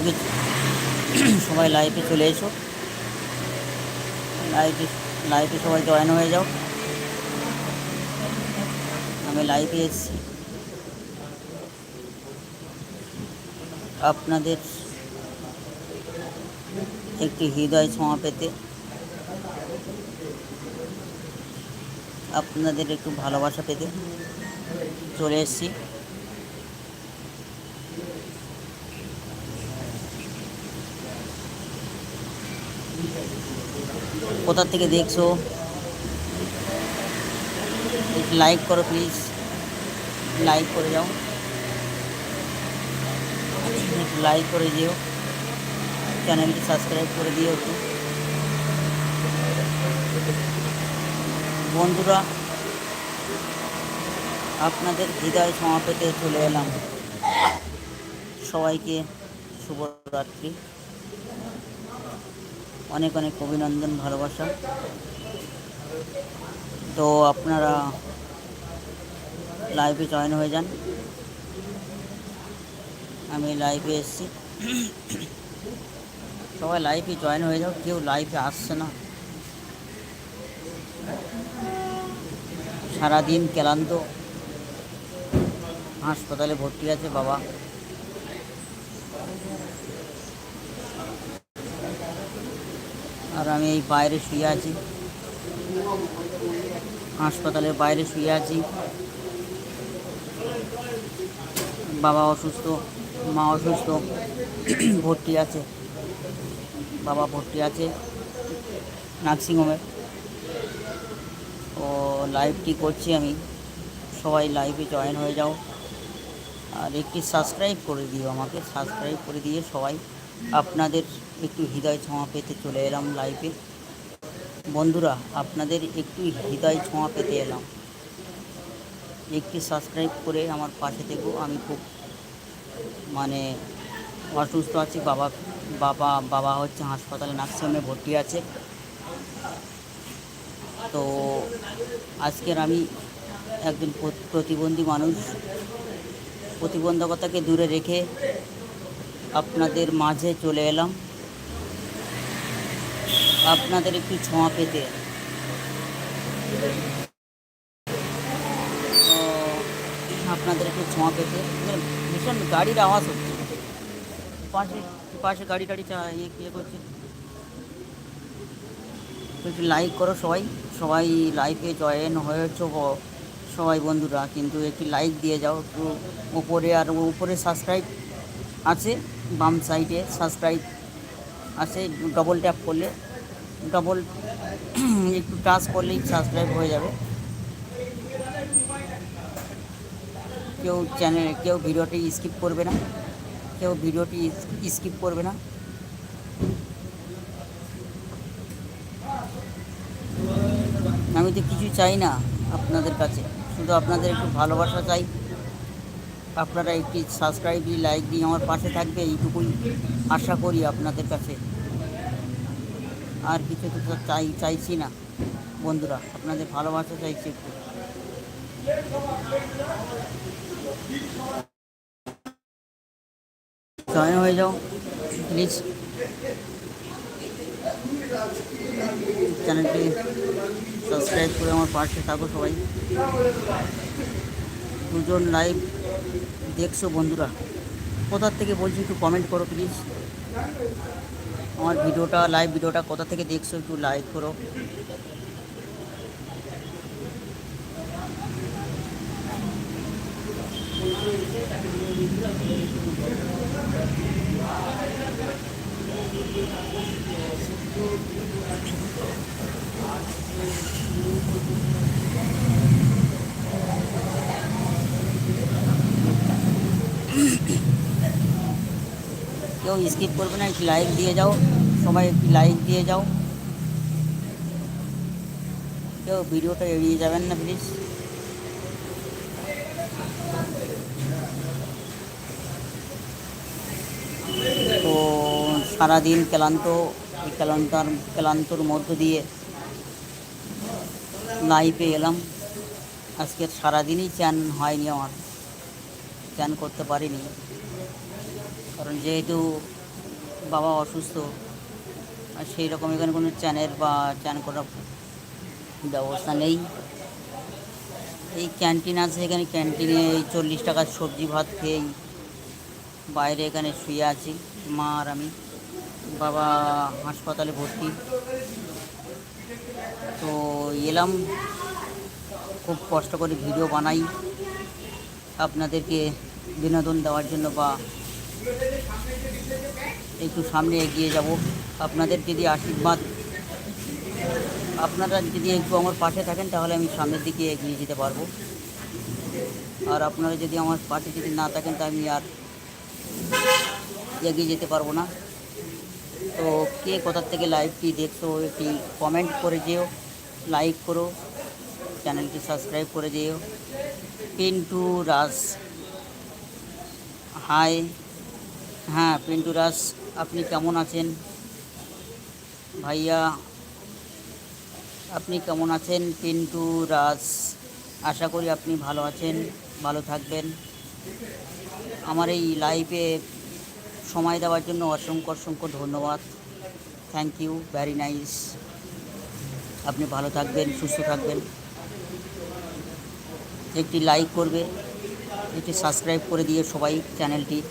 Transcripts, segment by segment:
সবাই সবাই লাইভে চলে এসো। লাইভে লাইভে সবাই জয়েন হয়ে যাও। আমি লাইভে এসেছি। আপনাদের একটি হৃদয় ছোঁয়া পেতে, আপনাদের একটু ভালোবাসা পেতে চলে এসেছি। কোথা থেকে দেখছ? লাইক করো প্লিজ লাইক করে যাও। একটু লাইক করে দিও চ্যানেলটি সাবস্ক্রাইব করে দিও একটু। বন্ধুরা, আপনাদের হৃদয় ক্ষমা পেতে চলে এলাম। সবাইকে শুভরাত্রি। অনেক অনেক অভিনন্দন, ভালোবাসা। তো আপনারা লাইভে জয়েন হয়ে যান। আমি লাইভে এসেছি। সবাই লাইভে জয়েন হয়ে যাও, কেউ লাইভে আসছে না। সারাদিন ক্লান্ত। হাসপাতালে ভর্তি আছে বাবা। আর আমি এই বাইরে শুয়ে আছি। হাসপাতালের বাইরে শুয়ে আছি। বাবা অসুস্থ, মা অসুস্থ, ভর্তি আছে। বাবা ভর্তি আছে নার্সিংহোমে। ও লাইভটি করছি আমি? সবাই লাইভে জয়েন হয়ে যাও। আর একটি সাবস্ক্রাইব করে দিও আমাকে। সাবস্ক্রাইব করে দিয়ে সবাই আপনাদের একটু হৃদয় ছোঁয়া পেতে চলে এলাম লাইভে বন্ধুরা, আপনাদের একটু হৃদয় ছোঁয়া পেতে এলাম। একটি সাবস্ক্রাইব করে আমার পাশে থেকো। আমি খুব মানে অসুস্থ আছি। বাবা বাবা বাবা হচ্ছে হাসপাতালে নার্সিংহোমে ভর্তি আছে। তো আজকের আমি একজন প্র- প্রতিবন্ধী মানুষ। প্রতিবন্ধকতাকে দূরে রেখে আপনাদের মাঝে চলে এলাম। আপনাদের একটু ছোঁয়া পেতে। আপনাদের একটু ছোঁয়া পেতে। ভীষণ গাড়ির আওয়াজ হচ্ছে। পাশে পাশে গাড়ি টাড়ি ইয়ে ইয়ে করছে। একটু লাইক করো সবাই। সবাই লাইভে জয়েন হয়েছো সবাই বন্ধুরা। কিন্তু একটি লাইক দিয়ে যাও। একটু উপরে আর উপরে সাবস্ক্রাইব আছে। বাম সাইডে সাবস্ক্রাইব আছে ডবল ট্যাপ করলে ডবল একটু টাচ করলেই সাবস্ক্রাইব হয়ে যাবে। কেউ চ্যানেল কেউ ভিডিওটি স্কিপ করবে না, কেউ ভিডিওটি স্কিপ করবে না। আমি তো কিছু চাই না আপনাদের কাছে, শুধু আপনাদের একটু ভালোবাসা চাই। আপনারা একটি সাবস্ক্রাইব দিয়ে লাইক দিয়ে আমার পাশে থাকবে, এইটুকুই আশা করি আপনাদের কাছে। আর কিছু তো চাই, চাইছি না। বন্ধুরা, আপনাদের ভালোবাসা চাইছি একটু। জয়েন হয়ে যাও প্লিজ চ্যানেলটি সাবস্ক্রাইব করে আমার পাশে থাকো সবাই। দুজন লাইভ দেখছ বন্ধুরা? কোথার থেকে বলছি একটু কমেন্ট করো প্লিজ আমার ভিডিওটা লাইভ ভিডিওটা কোথা থেকে দেখছ একটু লাইক করো। কেউ স্কিপ করবে না, একটি লাইক দিয়ে যাও, সবাই একটি লাইক দিয়ে যাও। কেউ ভিডিওটা এড়িয়ে যাবেন না প্লিজ তো সারাদিন ক্লান্ত, এই ক্লান্তার, ক্লান্তর মধ্য দিয়ে লাইভে এলাম আজকে সারাদিনই চ্যান হয়নি আমার। চ্যান করতে পারিনি। কারণ যেহেতু বাবা অসুস্থ, আর সেই রকম এখানে কোনো চ্যানেল বা চ্যান করার ব্যবস্থা নেই। এই ক্যান্টিন আছে, এখানে ক্যান্টিনে এই চল্লিশ টাকার সবজি ভাত খেয়েই বাইরে এখানে শুয়ে আছি, মা আর আমি। বাবা হাসপাতালে ভর্তি। তো এলাম, খুব কষ্ট করে ভিডিও বানাই। আপনাদেরকে বিনোদন দেওয়ার জন্য বা একটু সামনে এগিয়ে যাব। আপনাদের যদি আশীর্বাদ। আপনারা যদি একটু আমার পাশে থাকেন, তাহলে আমি সামনের দিকে এগিয়ে যেতে পারব। আর আপনারা যদি আমার পাশে যদি না থাকেন, তা আমি আর এগিয়ে যেতে পারব না। তো কে কোথার থেকে লাইভটি দেখছ, একটি কমেন্ট করে যেও লাইক করো চ্যানেলটি সাবস্ক্রাইব করে যেও। পিন্টু রাজ হাই হ্যাঁ পিন্টু রাজ। আপনি কেমন আছেন? ভাইয়া, আপনি কেমন আছেন? পিন্টু, রাজ, আশা করি আপনি ভালো আছেন, ভালো থাকবেন। আমার এই লাইভে সময় দেওয়ার জন্য অসংখ্য অসংখ্য ধন্যবাদ। থ্যাংক ইউ ভ্যারি নাইস আপনি ভালো থাকবেন, সুস্থ থাকবেন। একটি লাইক করবে, একটি সাবস্ক্রাইব করে দিয়ে সবাই চ্যানেলটি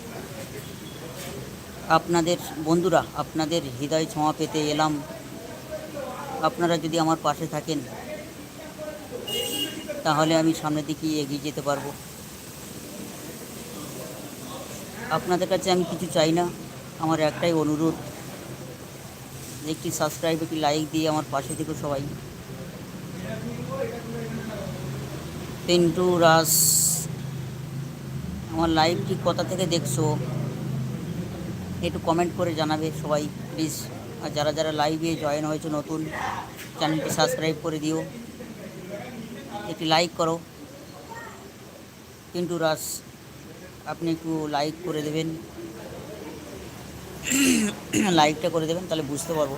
আপনাদের বন্ধুরা, আপনাদের হৃদয় ছোঁয়া পেতে এলাম। আপনারা যদি আমার পাশে থাকেন, তাহলে আমি সামনের দিকে এগিয়ে যেতে পারব। আপনাদের কাছে আমি কিছু চাই না, আমার একটাই অনুরোধ, একটি সাবস্ক্রাইব একটি লাইক দিয়ে আমার পাশে থেকো সবাই। পিন্টু রাস আমার লাইভটি কোথা থেকে দেখছ? একটু কমেন্ট করে জানাবে সবাই প্লিজ আর যারা যারা লাইভে জয়েন হয়েছে নতুন চ্যানেলটি সাবস্ক্রাইব করে দিও। একটি লাইক করো। পিন্টু রাস, আপনি একটু লাইক করে দেবেন। লাইকটা করে দেবেন, তাহলে বুঝতে পারব।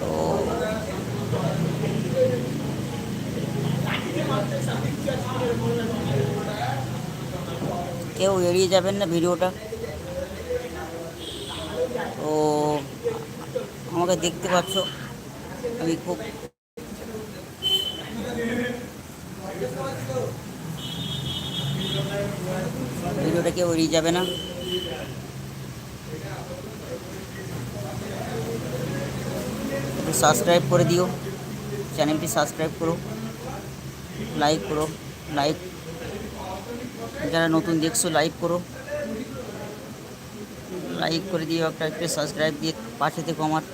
তো কেউ এড়িয়ে যাবেন না ভিডিওটা তো আমাকে দেখতে পাচ্ছ আমি খুব ভিডিওটা কেউ এড়িয়ে যাবে না একটু সাবস্ক্রাইব করে দিও চ্যানেলটি সাবস্ক্রাইব করো লাইক করো লাইক যারা নতুন দেখছ লাইক করো। লাইক করে দিও, একটা একটু সাবস্ক্রাইব দিয়ে পাশে থেকো আমার।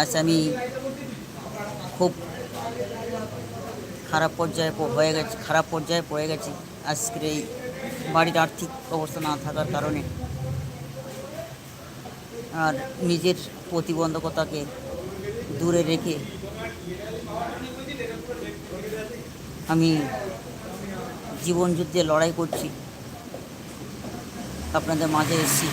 আজ আমি খুব খারাপ পর্যায়ে হয়ে গেছে, খারাপ পর্যায়ে পড়ে গেছি। আজকের এই বাড়ির আর্থিক অবস্থা না থাকার কারণে। আর নিজের প্রতিবন্ধকতাকে দূরে রেখে আমি জীবন যুদ্ধে লড়াই করছি। আপনাদের মাঝে এসেছি।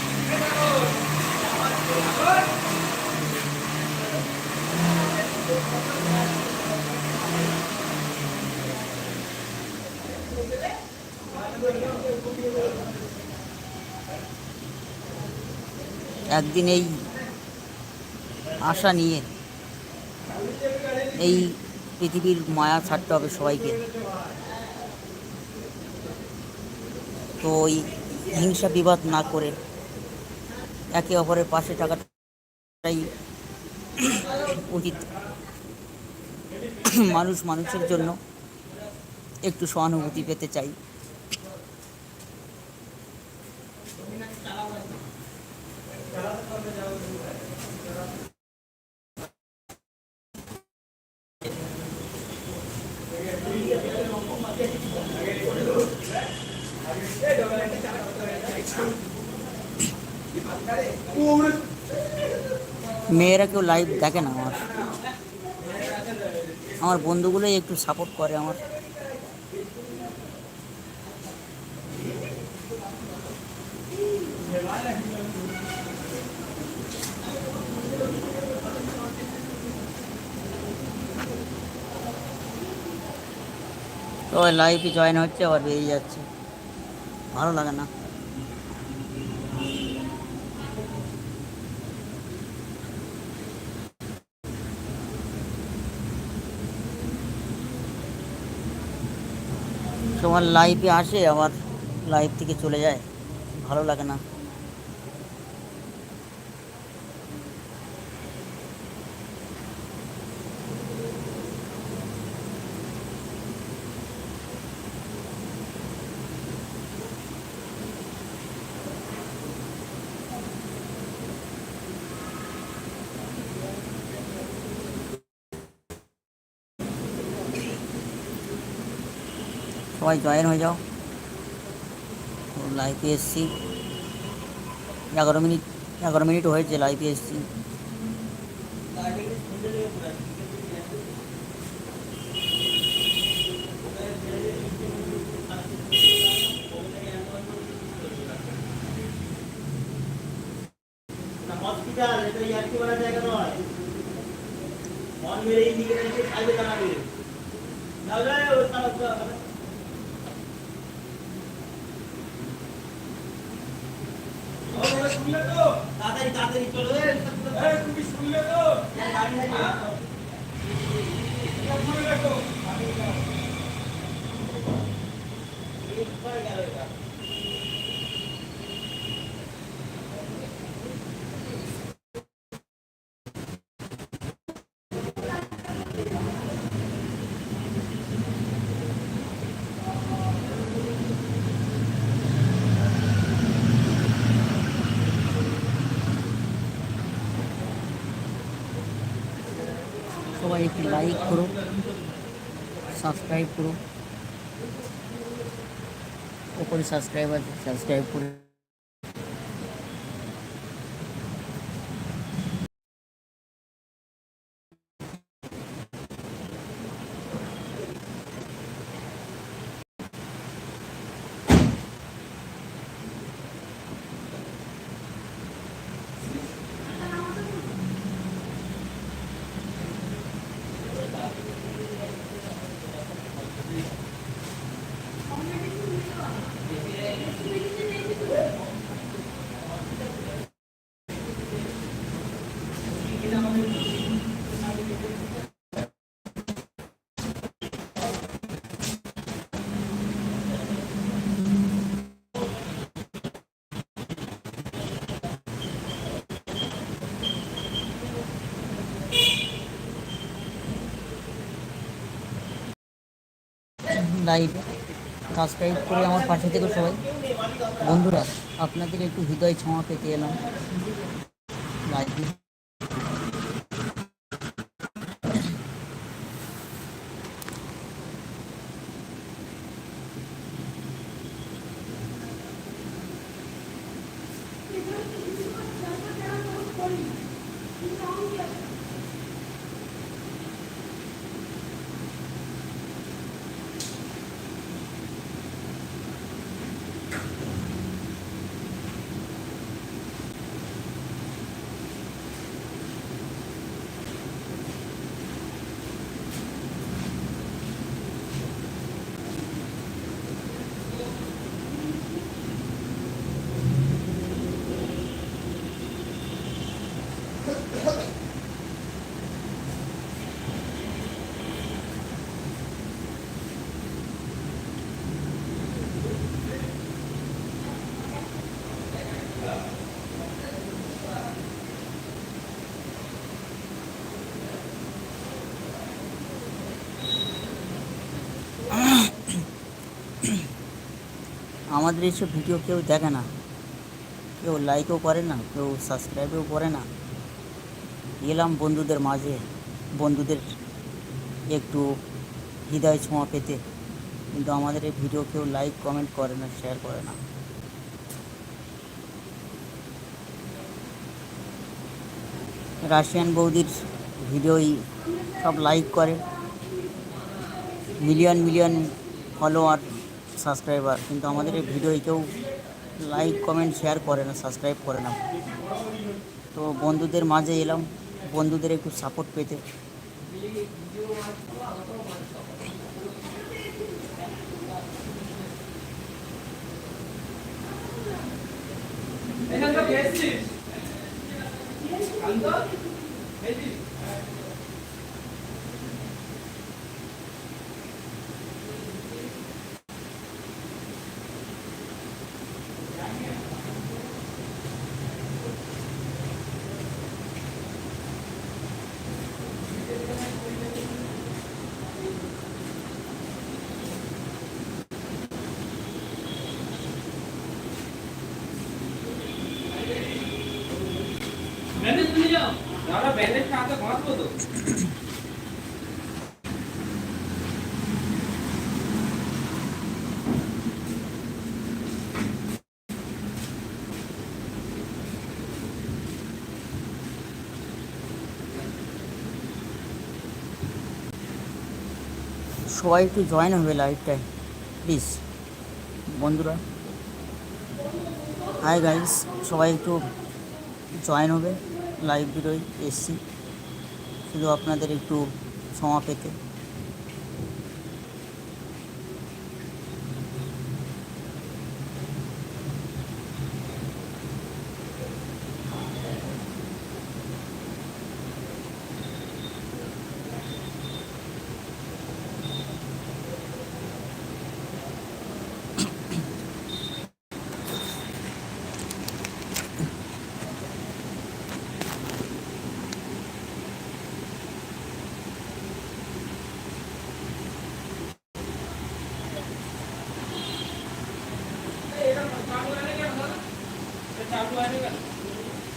একদিন এই আশা নিয়ে এই পৃথিবীর মায়া ছাড়তে হবে সবাইকে। তো ওই হিংসা বিবাদ না করে একে অপরের পাশে থাকাটাই উচিত। মানুষ মানুষের জন্য একটু সহানুভূতি পেতে চাই। মেয়েরা কেউ লাইভ দেখে না আমার। আমার বন্ধুগুলোই একটু সাপোর্ট করে আমার। তো লাইভে জয়েন হচ্ছে, আবার বেরিয়ে যাচ্ছে। ভালো লাগে না। তোমার লাইভে আসে আবার লাইভ থেকে চলে যায়। ভালো লাগে না। সবাই জয়েন হয়ে যাও। লাইভে এসছি। এগারো মিনিট এগারো মিনিট হয়েছে লাইভে এসছি। ওই তো তাড়াতাড়ি তাড়াতাড়ি চলো তুমি শুনলে তো গাড়ি সবাই একটি লাইক করো সাবস্ক্রাইব করো ওপরে সাবস্ক্রাইব আছে সাবস্ক্রাইব করে লাইভ সাবস্ক্রাইব করে আমার পাশে থেকে সবাই। বন্ধুরা, আপনাদের একটু হৃদয় ছোঁয়া পেতে এলাম। লাইভে আমাদের এইসব ভিডিও কেউ দেখে না। কেউ লাইকও করে না, কেউ সাবস্ক্রাইবও করে না। এলাম বন্ধুদের মাঝে, বন্ধুদের একটু হৃদয় ছোঁয়া পেতে। কিন্তু আমাদের এই ভিডিও কেউ লাইক কমেন্ট করে না শেয়ার করে না। রাশিয়ান বৌদির ভিডিওই সব লাইক করে। মিলিয়ন মিলিয়ন ফলোয়ার সাবস্ক্রাইবার কিন্তু আমাদের এই ভিডিও কেউ লাইক কমেন্ট শেয়ার করে না সাবস্ক্রাইব করে না। তো বন্ধুদের মাঝে এলাম, বন্ধুদের একটু সাপোর্ট পেতে। এখানকার এসছিস সবাই একটু জয়েন হবে লাইভটায় প্লিজ বন্ধুরা হাই গাইস সবাই একটু জয়েন হবে। ভিডিওয় এসছি। শুধু আপনাদের একটু ক্ষমা পেতে।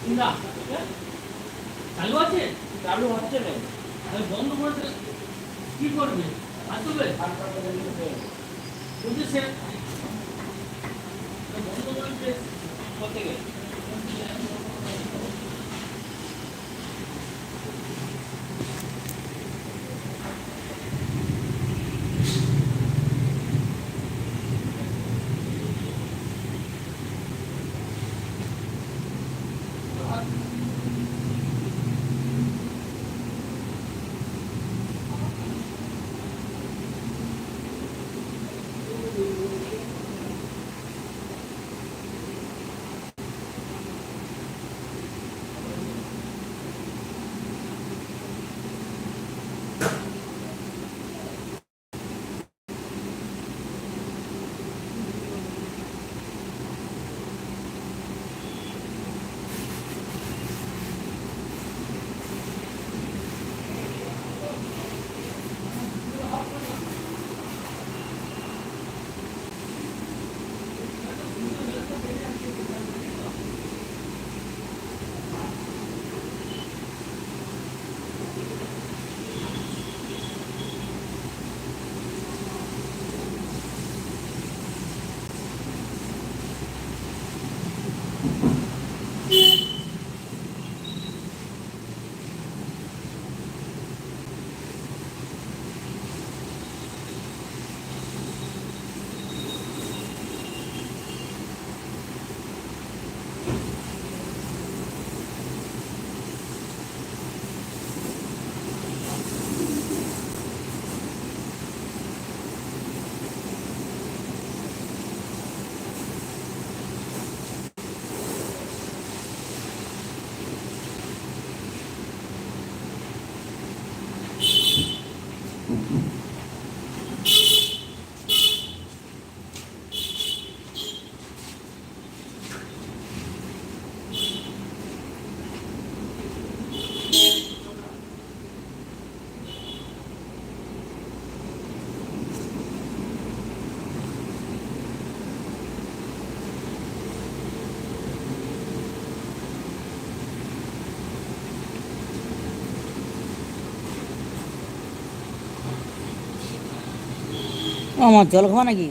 ইন্দা চালু আছে চালু হচ্ছে না আমি বন্ধ করে কি করবে বলছে সে বন্ধ করে করতে গেলে আমার জল খাওয়া নাকি?